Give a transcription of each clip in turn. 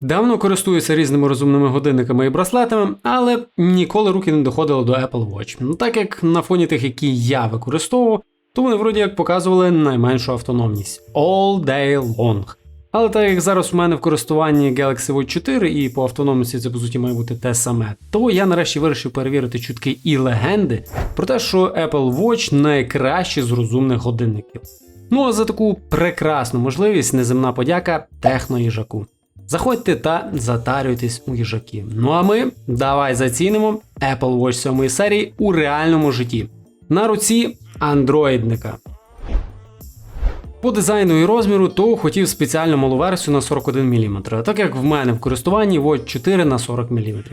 Давно користуюся різними розумними годинниками і браслетами, але ніколи руки не доходили до Apple Watch. Ну так як на фоні тих, які я використовував, то вони вроді як показували найменшу автономність all day long. Але так як зараз у мене в користуванні Galaxy Watch 4 і по автономності це по суті має бути те саме, то я нарешті вирішив перевірити чутки і легенди про те, що Apple Watch найкращий з розумних годинників. Ну а за таку прекрасну можливість неземна подяка техноїжаку. Заходьте та затарюйтесь у їжаки. Ну а ми давай зацінимо Apple Watch 7 серії у реальному житті. На руці андроїдника. По дизайну і розміру, то хотів спеціальну малу версію на 41 мм, так як в мене в користуванні Watch 4 на 40 мм.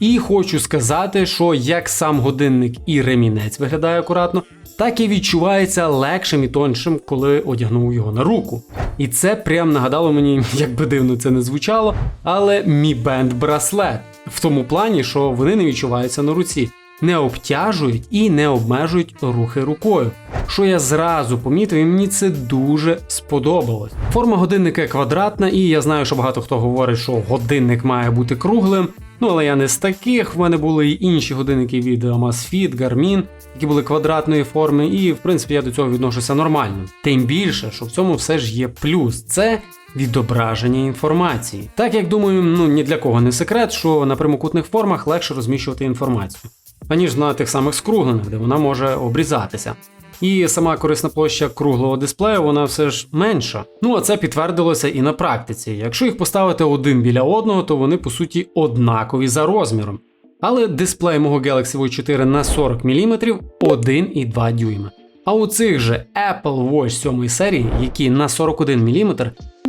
І хочу сказати, що як сам годинник і ремінець виглядає акуратно, так і відчувається легшим і тоншим, коли одягнув його на руку. І це прям нагадало мені, як би дивно це не звучало, але Mi Band браслет. В тому плані, що вони не відчуваються на руці, не обтяжують і не обмежують рухи рукою. Що я зразу помітив, і мені це дуже сподобалось. Форма годинника квадратна, і я знаю, що багато хто говорить, що годинник має бути круглим. Ну але я не з таких. В мене були і інші годинники від Amazfit, Garmin, які були квадратної форми, і в принципі я до цього відношуся нормально. Тим більше, що в цьому все ж є плюс. Це відображення інформації. Так як думаю, ну ні для кого не секрет, що на прямокутних формах легше розміщувати інформацію, аніж на тих самих скруглених, де вона може обрізатися. І сама корисна площа круглого дисплею вона все ж менша. Ну а це підтвердилося і на практиці. Якщо їх поставити один біля одного, то вони по суті однакові за розміром. Але дисплей мого Galaxy Watch 4 на 40 мм 1,2 дюйма. А у цих же Apple Watch 7 серії, які на 41 мм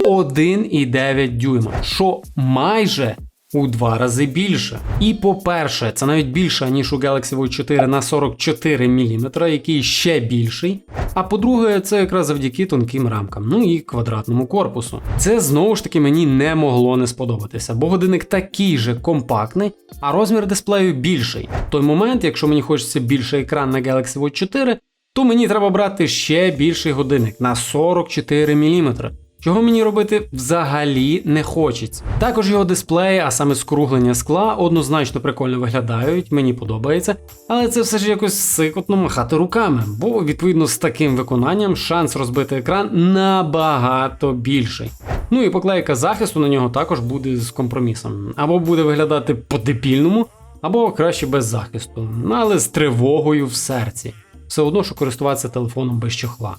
1,9 дюйма, що майже у два рази більше. І по-перше, це навіть більше, ніж у Galaxy Watch 4 на 44 мм, який ще більший. А по-друге, це якраз завдяки тонким рамкам, ну і квадратному корпусу. Це знову ж таки мені не могло не сподобатися, бо годинник такий же компактний, а розмір дисплею більший. В той момент, якщо мені хочеться більший екран на Galaxy Watch 4, то мені треба брати ще більший годинник на 44 мм. Чого мені робити взагалі не хочеться. Також його дисплеї, а саме скруглення скла, однозначно прикольно виглядають, мені подобається, але це все ж якось сикотно махати руками, бо відповідно з таким виконанням шанс розбити екран набагато більший. Ну і поклейка захисту на нього також буде з компромісом. Або буде виглядати по-дебільному, або краще без захисту, але з тривогою в серці. Все одно, що користуватися телефоном без чохла.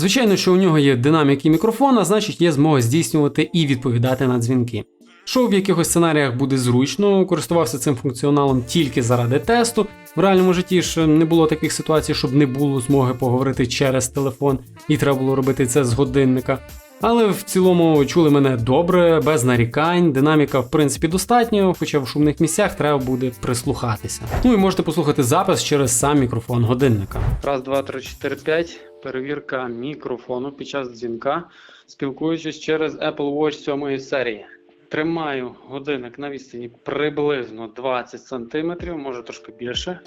Звичайно, що у нього є динамік і мікрофон, а значить є змога здійснювати і відповідати на дзвінки. Що в якихось сценаріях буде зручно, користувався цим функціоналом тільки заради тесту. В реальному житті ж не було таких ситуацій, щоб не було змоги поговорити через телефон, і треба було робити це з годинника. Але в цілому чули мене добре, без нарікань, динаміка в принципі достатньо, хоча в шумних місцях треба буде прислухатися. Ну і можете послухати запис через сам мікрофон годинника. Раз, два, три, чотири, п'ять. Перевірка мікрофону під час дзвінка, спілкуючись через Apple Watch 7 серії. Тримаю годинник на відстані приблизно 20 см, може трошки більше,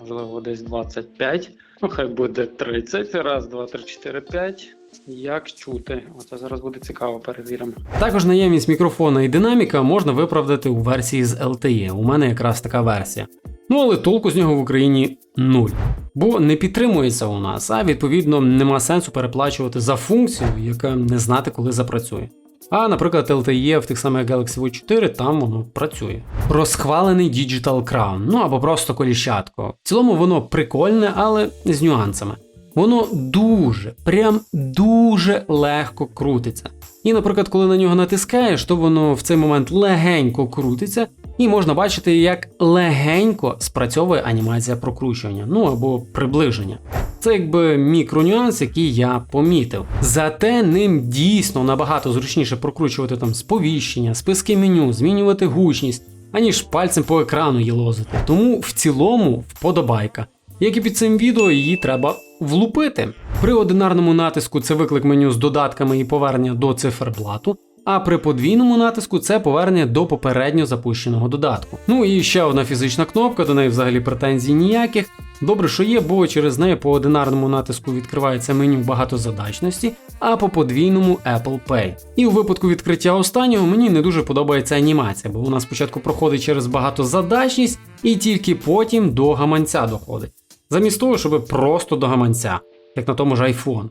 можливо, десь 25. Ну, хай буде 30. Раз, два, три, чотири, п'ять. Як чути? Оце зараз буде цікаво, перевіримо. Також наявність мікрофона і динаміка можна виправдати у версії з LTE. У мене якраз така версія. Ну але толку з нього в Україні нуль. Бо не підтримується у нас, а відповідно нема сенсу переплачувати за функцію, яка не знати, коли запрацює. А, наприклад, LTE в тих самих Galaxy Watch 4 там воно працює. Розхвалений Digital Crown, ну або просто коліщатко. В цілому воно прикольне, але з нюансами. Воно дуже, прям дуже легко крутиться. І, наприклад, коли на нього натискаєш, то воно в цей момент легенько крутиться, і можна бачити, як легенько спрацьовує анімація прокручування, ну або приближення. Це якби мікронюанс, який я помітив. Зате ним дійсно набагато зручніше прокручувати там сповіщення, списки меню, змінювати гучність, аніж пальцем по екрану їлозити. Тому в цілому вподобайка. Як і під цим відео, її треба влупити. При одинарному натиску це виклик меню з додатками і повернення до циферблату. А при подвійному натиску це повернення до попередньо запущеного додатку. Ну і ще одна фізична кнопка, до неї взагалі претензій ніяких. Добре, що є, бо через неї по одинарному натиску відкривається меню багатозадачності, а по подвійному Apple Pay. І у випадку відкриття останнього мені не дуже подобається анімація, бо вона спочатку проходить через багатозадачність і тільки потім до гаманця доходить. Замість того, щоб просто до гаманця, як на тому ж iPhone.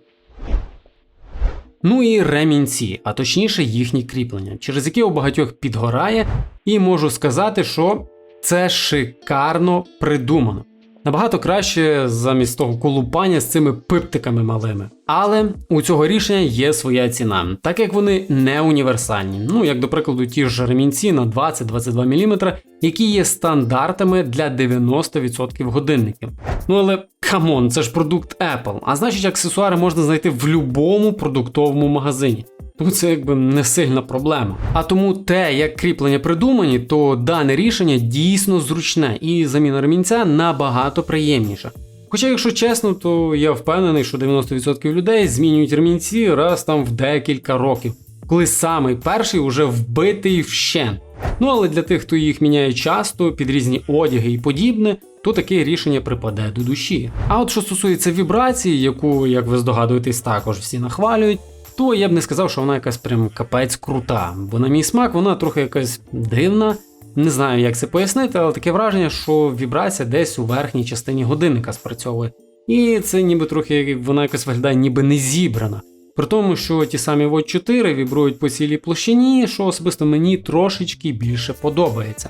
Ну і ремінці, а точніше їхні кріплення, через які у багатьох підгорає, і можу сказати, що це шикарно придумано. Набагато краще замість того колупання з цими пиптиками малими. Але у цього рішення є своя ціна, так як вони не універсальні. Ну, як до прикладу, ті ж ремінці на 20-22 мм, які є стандартами для 90% годинників. Ну але камон, це ж продукт Apple, а значить, аксесуари можна знайти в будь-якому продуктовому магазині. Тому це якби не сильна проблема. А тому те, як кріплення придумані, то дане рішення дійсно зручне і заміна ремінця набагато приємніша. Хоча, якщо чесно, то я впевнений, що 90% людей змінюють ремінці раз там в декілька років, коли самий перший уже вбитий вщент. Ну але для тих, хто їх міняє часто, під різні одяги і подібне, то таке рішення припаде до душі. А от що стосується вібрації, яку, як ви здогадуєтесь, також всі нахвалюють, то я б не сказав, що вона якась прям капець крута, бо на мій смак вона трохи якась дивна. Не знаю, як це пояснити, але таке враження, що вібрація десь у верхній частині годинника спрацьовує. І це ніби трохи вона якось виглядає, ніби не зібрана. При тому, що ті самі Watch 4 вібрують по цілій площині, що особисто мені трошечки більше подобається.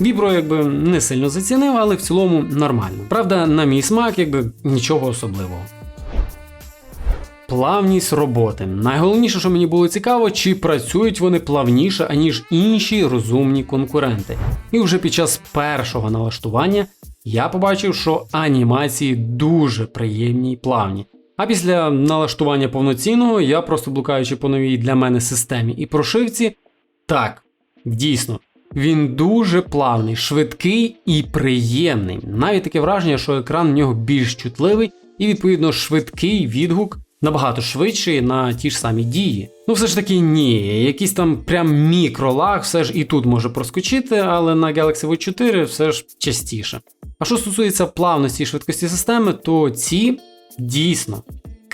Вібро якби не сильно зацінив, але в цілому нормально. Правда, на мій смак, якби нічого особливого. Плавність роботи. Найголовніше, що мені було цікаво, чи працюють вони плавніше, аніж інші розумні конкуренти. І вже під час першого налаштування я побачив, що анімації дуже приємні і плавні. А після налаштування повноцінного я просто блукаючи по новій для мене системі і прошивці, так, дійсно, він дуже плавний, швидкий і приємний. Навіть таке враження, що екран в нього більш чутливий і, відповідно, швидкий відгук набагато швидший на ті ж самі дії. Ну, все ж таки, ні, якийсь там прям мікролаг все ж і тут може проскочити, але на Galaxy Watch 4 все ж частіше. А що стосується плавності і швидкості системи, то ці дійсно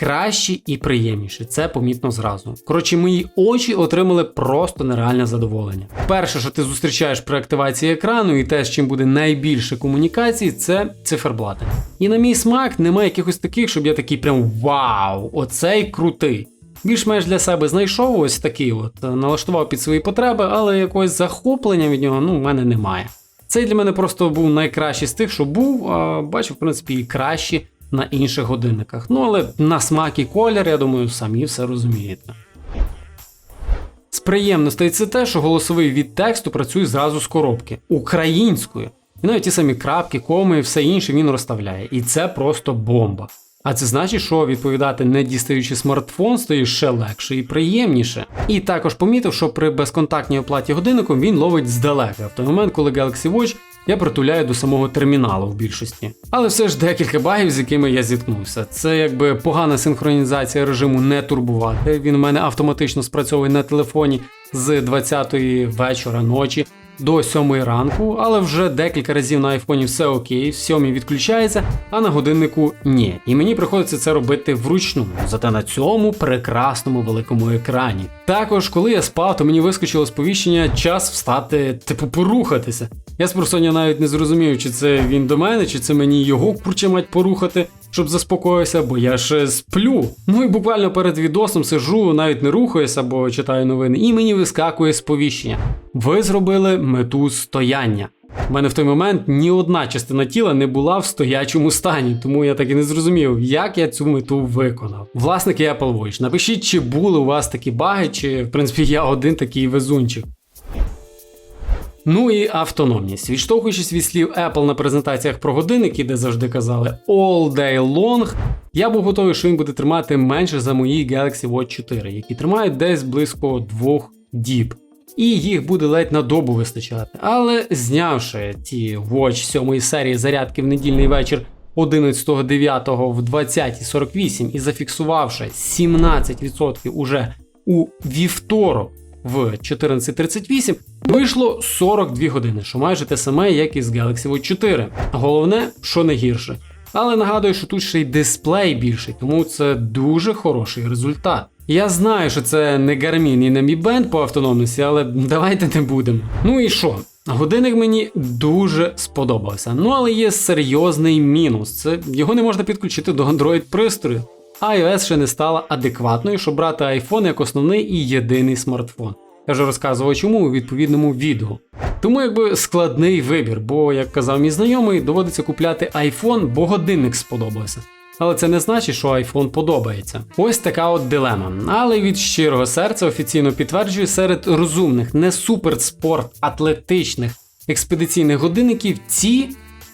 кращі і приємніші. Це помітно зразу. Коротше, мої очі отримали просто нереальне задоволення. Перше, що ти зустрічаєш при активації екрану, і те, з чим буде найбільше комунікацій, це циферблати. І на мій смак немає якихось таких, щоб я такий прям вау, оцей крутий. Більш-менш для себе знайшов ось такий от, налаштував під свої потреби, але якогось захоплення від нього ну, в мене немає. Цей для мене просто був найкращий з тих, що був, а бачив, в принципі, і кращі на інших годинниках. Ну, але на смак і колір, я думаю, самі все розумієте. З приємностей це те, що голосовий від тексту працює зразу з коробки українською. І навіть ті самі крапки, коми і все інше він розставляє. І це просто бомба. А це значить, що відповідати, не дістаючи смартфон, стає ще легше і приємніше. І також помітив, що при безконтактній оплаті годинником він ловить здалека, в той момент, коли Galaxy Watch я притуляю до самого терміналу в більшості. Але все ж декілька багів, з якими я зіткнувся. Це якби погана синхронізація режиму не турбувати. Він у мене автоматично спрацьовує на телефоні з 20-ї вечора ночі до 7 ранку, але вже декілька разів на айфоні все окей, в 7 відключається, а на годиннику ні. І мені приходиться це робити вручну, зате на цьому прекрасному великому екрані. Також, коли я спав, то мені вискочило сповіщення час встати, типу, порухатися. Я з просоння навіть не зрозумів, чи це він до мене, чи це мені його курче мать порухати, щоб заспокоївся, бо я ж сплю. Ну і буквально перед відосом сижу, навіть не рухаюся, бо читаю новини, і мені вискакує сповіщення. Ви зробили мету стояння. У мене в той момент ні одна частина тіла не була в стоячому стані, тому я так і не зрозумів, як я цю мету виконав. Власники Apple Watch, напишіть, чи були у вас такі баги, чи в принципі я один такий везунчик. Ну і автономність. Відштовхуючись від слів Apple на презентаціях про годинники, де завжди казали all day long, я був готовий, що він буде тримати менше за мої Galaxy Watch 4, які тримають десь близько двох діб. І їх буде ледь на добу вистачати. Але знявши ті Watch 7 серії зарядки в недільний вечір 11.09 в 20.48 і зафіксувавши 17% уже у вівторок в 14.38 вийшло 42 години, що майже те саме, як і з Galaxy Watch 4. Головне, що не гірше. Але нагадую, що тут ще й дисплей більший, тому це дуже хороший результат. Я знаю, що це не Garmin і не Mi Band по автономності, але давайте не будемо. Ну і що? Годинник мені дуже сподобався. Ну але є серйозний мінус: це його не можна підключити до Android пристрою. iOS ще не стала адекватною, щоб брати iPhone як основний і єдиний смартфон. Я вже розказував чому у відповідному відео. Тому якби складний вибір, бо, як казав мій знайомий, доводиться купляти iPhone, бо годинник сподобався. Але це не значить, що iPhone подобається. Ось така от дилема. Але від щирого серця офіційно підтверджую, серед розумних, не суперспорт, атлетичних експедиційних годинників ці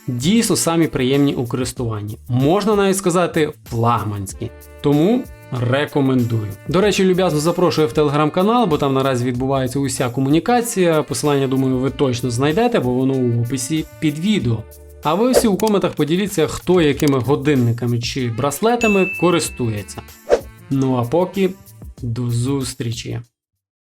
дійсно самі приємні у користуванні. Можна навіть сказати флагманські. Тому рекомендую. До речі, люб'язно запрошую в телеграм-канал, бо там наразі відбувається уся комунікація. Посилання, думаю, ви точно знайдете, бо воно у описі під відео. А ви всі у коментах поділіться, хто якими годинниками чи браслетами користується. Ну а поки до зустрічі!